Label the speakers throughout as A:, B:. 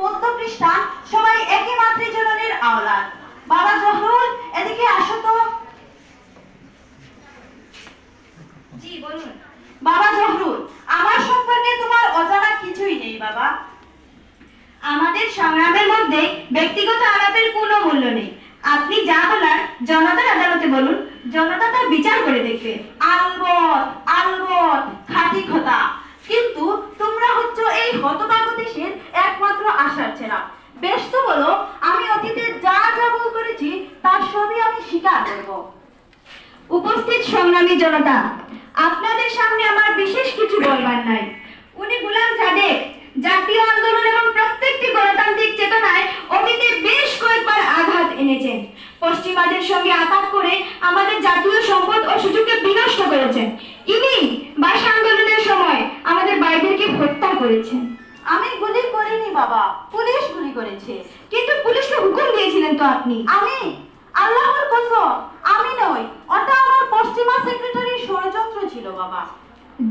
A: বৌদ্ধ খ্রিস্টান সবাই একই মাতৃজননীর আওলাদ। বাবা জহরুল এদিকে আসো তো।
B: জি, বলুন।
A: বাবা জহরুল আমার সম্পর্কে তোমার অজানা কিছুই নেই, বাবা।
B: আমাদের সংগ্রামের মধ্যে ব্যক্তিগত আলাপের কোনো মূল্য নেই। আপনি যা বলার জনতার আদালতে বলুন। জনতা তার বিচার করে দেখবে।
A: আলবত আলবত খাঁটি খোদা কিন্তু তোমরা হচ্ছে এই হতভাগ্য দেশের একমাত্র আশার ছেড়া বেশ তো বলো আমি অতীতে যা যা ভুল করেছি তার সবই আমি স্বীকার করব।
B: উপস্থিত সংগ্রামী জনতা আপনাদের সামনে আমার বিশেষ কিছু বলবার নাই। উনি গুলাম সাদেক জাতীয় আন্দোলন এবং প্রত্যেকটি গণতান্ত্রিক চেতনায় অতীতে বেশ কয়েকবার আঘাত এনেছেন। পশ্চিমাদের সঙ্গে আঘাত করে আমাদের জাতীয় সম্পদ ও সুযোগকে বিনষ্ট করেছেন। ইনি ভাষা আন্দোলনের সময় আমাদের বাইদেরকে হত্যা করেছেন।
A: আমি গুলি করিনি বাবা পুলিশ গুলি করেছে।
B: কিন্তু পুলিশকে হুকুম দিয়েছিলেন তো আপনি?
A: আমি আল্লাহর কসম, আমি নই, ওটা আমার পশ্চিমা সেক্রেটারির ষড়যন্ত্র ছিল, বাবা।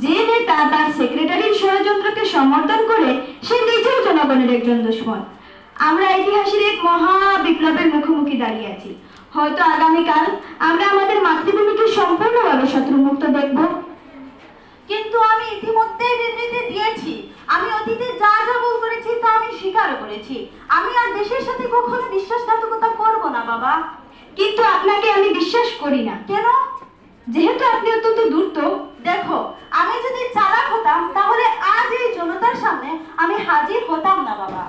B: যে নেতা তার সেক্রেটারির ষড়যন্ত্রকে সমর্থন করে, সে নিজেও জনগণের একজন দুশ্মন। আমরা ইতিহাসের এক মহা বিপ্লবের মুখোমুখি দাঁড়িয়ে আছি। হয়তো আগামীকাল আমরা আমাদের মাতৃভূমিকে সম্পূর্ণভাবে শত্রুমুক্ত দেখব।
A: কিন্তু আমি ইতিমধ্যেই বিবৃতি দিয়েছি। আমি অতীতে যা যা ভুল করেছি তা আমি স্বীকার করেছি। আমি আর দেশের সাথে কখনো বিশ্বাসঘাতকতা
B: কিন্তু আপনাকে আমি বিশ্বাস করি না।
A: কেন?
B: যেহেতু আপনি অত্যন্ত দ্রুত
A: দেখো আমি যদি চালাক হতাম তাহলে আজ এই জনতার সামনে আমি হাজির হতাম না বাবা।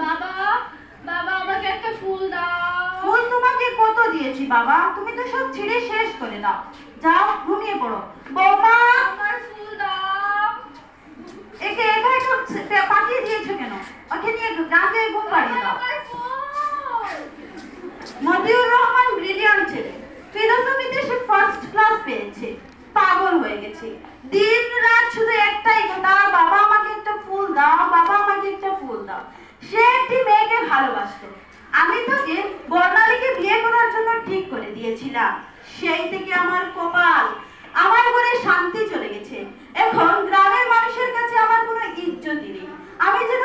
C: বাবা বাবা আমাকে একটা ফুল দাও।
A: ফুল তোমাকে কত দিয়েছি বাবা? তুমি তো সব ছিঁড়ে শেষ করে দাও। যাও ঘুমিয়ে পড়ো। বৌমা!
C: আমার ফুল দাও।
A: একে একা একটু পাঠিয়ে দিয়েছ কেন? ওকে নিয়ে গাছে ঘুম পাড়িয়ে দাও। মতিউর রহমান ব্রিলিয়ান্ট ছেলে। ফিলোসফিতে সে ফার্স্ট ক্লাস পেয়েছে। পাগল হয়ে গেছে। দিন রাত শুধু একটাই কথা বাবা আমাকে একটা ফুল দাও বাবা আমাকে একটা ফুল দাও। সে একটি মেয়েকে ভালোবাসতো। আমি তাকে বর্ণালীকে বিয়ে করার জন্য ঠিক করে দিয়েছিলাম। সেই থেকে আমার কপাল আমার ঘরে শান্তি চলে গেছে। এখন গ্রামের মানুষের কাছে আমার কোনো ইজ্জতই নেই। আমি কেমন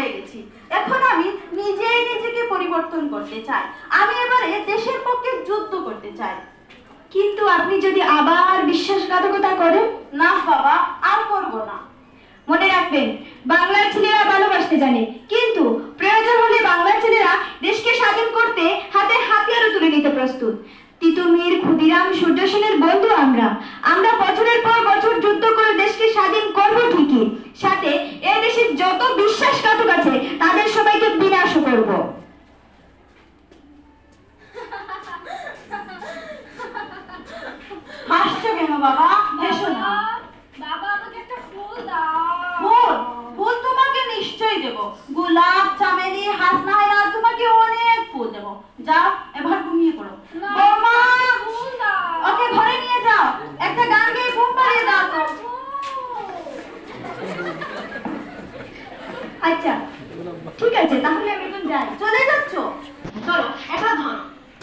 A: হয়ে গেছি এখন আমি নিজেই নিজেকে পরিবর্তন করতে চাই। আমি এবারে দেশের পক্ষে যুদ্ধ করতে চাই।
B: কিন্তু আপনি যদি আবার বিশ্বাসঘাতকতা করেন,
A: না বাবা, আর করব না।
B: মনে রাখবেন, বাংলার ছেলেরা ভালোবাসতে জানে। কিন্তু প্রয়োজন হলে বাংলার ছেলেরা দেশকে স্বাধীন করতে হাতে হাতিয়ারও তুলে নিতে প্রস্তুত। তিতুমির ক্ষুদিরাম সূর্য সেনের বন্ধু আমরা। আমরা যুদ্ধ করে দেশকে স্বাধীন করব ঠিকই। সাথে এ দেশের যত বিশ্বাসঘাতক আছে তাদের সবাইকে বিনাশ করব।
A: হাসছো কেন বাবা? হেসো না।
C: বাবা আমাকে একটা ফুল দাও।
A: ফুল? ফুল তোমাকে নিশ্চয়ই দেব। গোলাপ চামেলি হাসনাহেরা তোমাকে অনেক ফুল দেব। যাও এবার ঘুমিয়ে পড়ো
C: না,
A: বৌমা
C: ফুল দাও
A: ওকে ঘরে নিয়ে যাও একটা গান গেয়ে ঘুম পাড়িয়ে দাও তো
B: আচ্ছা ঠিক আছে, তাহলে আমি এখন যাই।
A: চলে যাচ্ছ? চলো এটা ধরো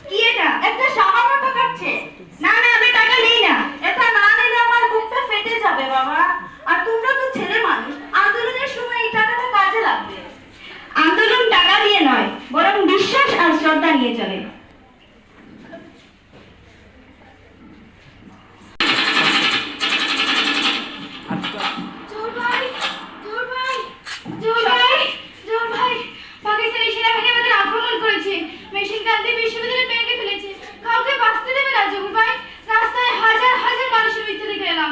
B: কি এটা?
A: একটা সামান্য টাকাচ্ছে
B: না না, আমি টাকা নেই না।
A: এটা না নিলে আমার বুকটা ফেটে যাবে, বাবা। আর তোমরা তো ছেলে মানুষ, আন্দোলনের সময় এই টাকাটা কাজে লাগবে।
B: আন্দোলন টাকা দিয়ে নয়, বরং বিশ্বাস আর শ্রদ্ধা নিয়ে চলে।
C: বিশ্ববিদ্যালয়ে ভেঙে ফেলেছে। কাউকে বাঁচতে দেবে না জোর ভাই। রাস্তায় হাজার হাজার মানুষের মৃত্যু দেখে এলাম।